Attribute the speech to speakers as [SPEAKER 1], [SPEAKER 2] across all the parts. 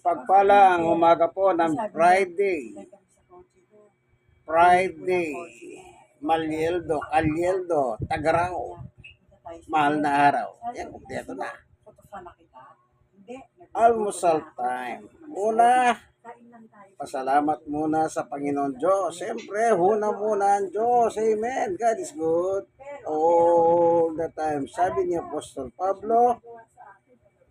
[SPEAKER 1] Pagpalang umaga po ng Friday. Friday. Malyeldo, Kalyeldo, Tagaraw. Mahal na araw. Yan, kumpleto na. Almusal time. Una, pasalamat muna sa Panginoon Diyos. Siyempre, huna muna ang Diyos. Amen. God is good all the time. Sabi ni Apostol Pablo,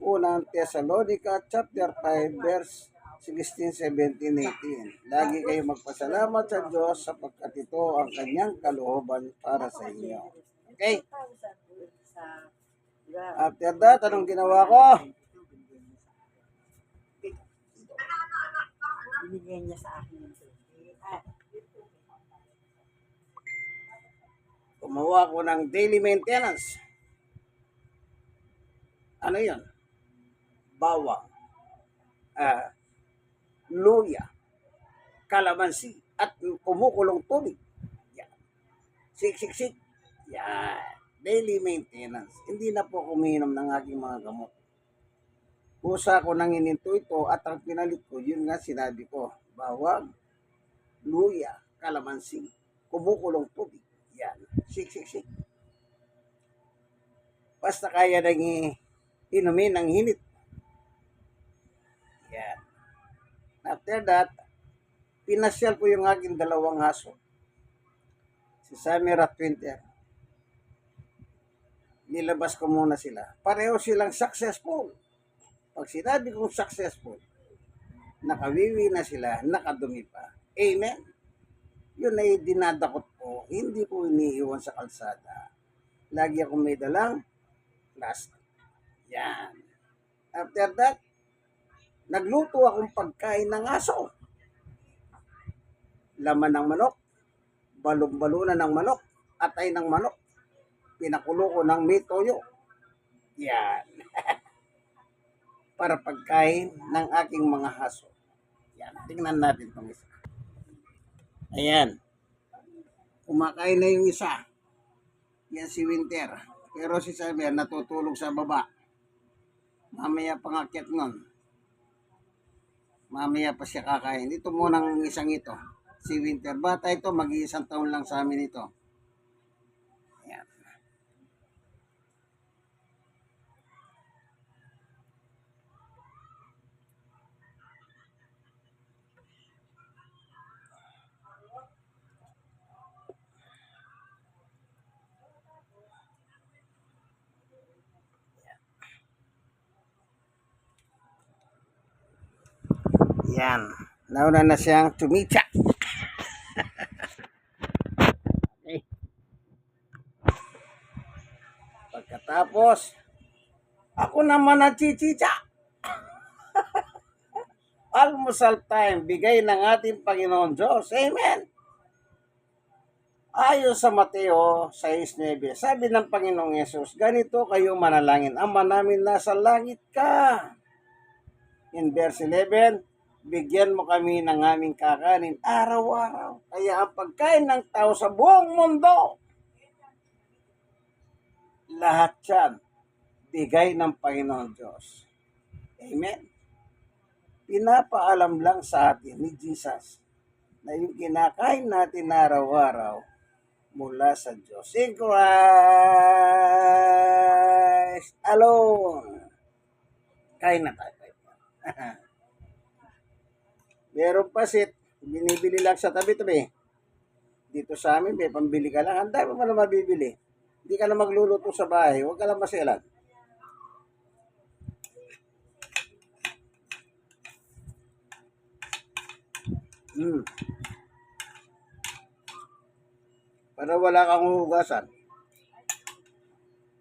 [SPEAKER 1] unang Thessalonica chapter 5 verse 16, 17, 18. Lagi kayo magpasalamat sa Diyos sapagkat ito ang kanyang kalooban para sa inyo. Okay? After that, anong ginawa ko?
[SPEAKER 2] Binigyan niya sa akin yung
[SPEAKER 1] Gumawa ko ng daily maintenance. Ano yan? Bawang. Ah, luya. Kalamansi. At kumukulong tubig. Yan. Sik, sik, sik. Yan. Daily maintenance. Hindi na po kuminom ng aking mga gamot. Kusa ko nang ininto ito at ang pinalit ko, yun nga sinabi ko, bawang, luya, kalamansi, kumukulong tubig. Yan. Sik, sik, sik. Basta kaya nang inumin ng hinit. Yan. After that, pinasyal ko yung aking dalawang haso. Si Samir at Winter. Nilabas ko muna sila. Pareho silang successful. Pag sinabi kong successful, nakawiwi na sila, nakadumi pa. Amen? Yun ay dinadakot ko. Hindi ko iniiwan sa kalsada. Lagi akong may dalang plastic. Yan. After that, nagluto akong pagkain ng aso. Laman ng manok, balong-balunan ng manok, atay ng manok, pinakulo ko ng may toyo. Yan. Para pagkain ng aking mga haso. Yan. Tingnan natin itong isa. Ayan. Kumakain na yung isa. Yan si Winter. Pero si Saber natutulog sa baba. Mamaya pangakyat nun. Mamaya pa siya kakain. Ito muna ang isang ito. Si Winter. Bata ito, mag-iisang taon lang sa amin ito. Ayan. Yan. Nauna na siyang tumitsa. okay. Pagkatapos, ako naman na chichicha. Almusal time, bigay ng ating Panginoon Diyos. Amen. Ayon sa Mateo 6.9, sabi ng Panginoong Yesus, ganito kayo manalangin, Ama namin nasa langit ka. In verse 11, bigyan mo kami ng aming kakanin araw-araw. Kaya ang pagkain ng tao sa buong mundo, lahat yan, bigay ng Panginoon Diyos. Amen. Pinapaalam lang sa atin ni Jesus na yung kinakain natin araw-araw mula sa Diyos. In Christ alone. Kain na tayo. Meron pa sit, binibili lang sa tabi-tabi. Dito sa amin, may pambili ka lang. Ang dami mo na mabibili. Hindi ka na magluluto sa bahay. Huwag ka lang masilan. Hmm. Para wala kang hugasan.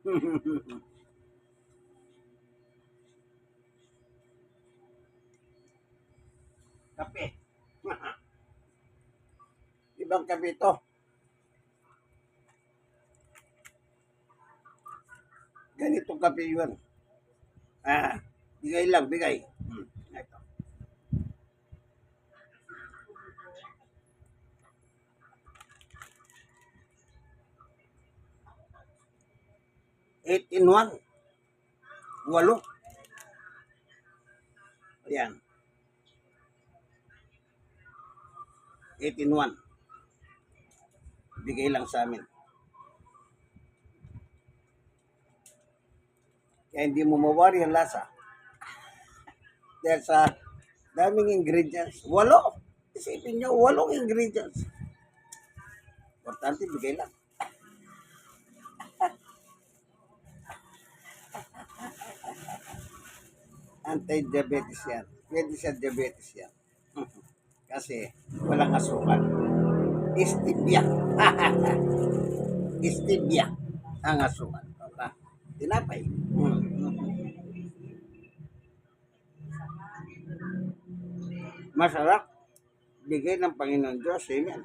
[SPEAKER 1] kape. Ibang kape ito. Ganitong kape yun. Ah, bigay lang, bigay. Hmm, ito. Eight in one. Walo. Ayan. 18-1. Bigay lang sa amin. Kaya hindi mo mawari ang lasa. Dahil sa daming ingredients. Walo. Isipin nyo, walong ingredients. Importante, bigay lang. Anti-diabetes yan. Pwede sa diabetes yan. Kasi walang asukal. Stevia. Stevia ang asukal. Diba? Tinapay. Mm. Masarap. Bigay ng Panginoon Diyos. Amen.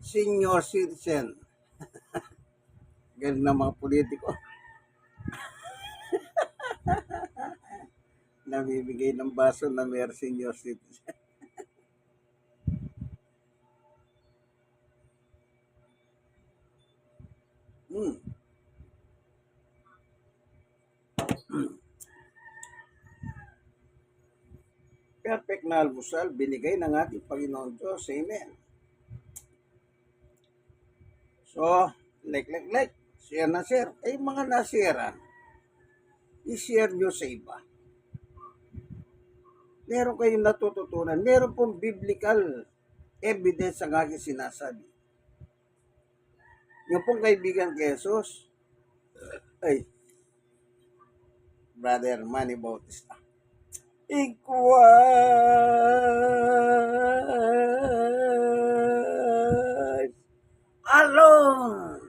[SPEAKER 1] Senior citizen. Galing ng mga politiko. Namimigay ng baso na may senior citizen. Hmm. Perfect na almusal binigay ng ating Panginoon Diyos. Amen. So, like, like, like, share na share. Ay, mga nasira, i-share nyo sa iba. Meron kayong natututunan. Meron pong biblical evidence ang aking sinasabi. Yung pong kaibigan kay Jesus, ay, Brother Manny Bautista. Ikaw alone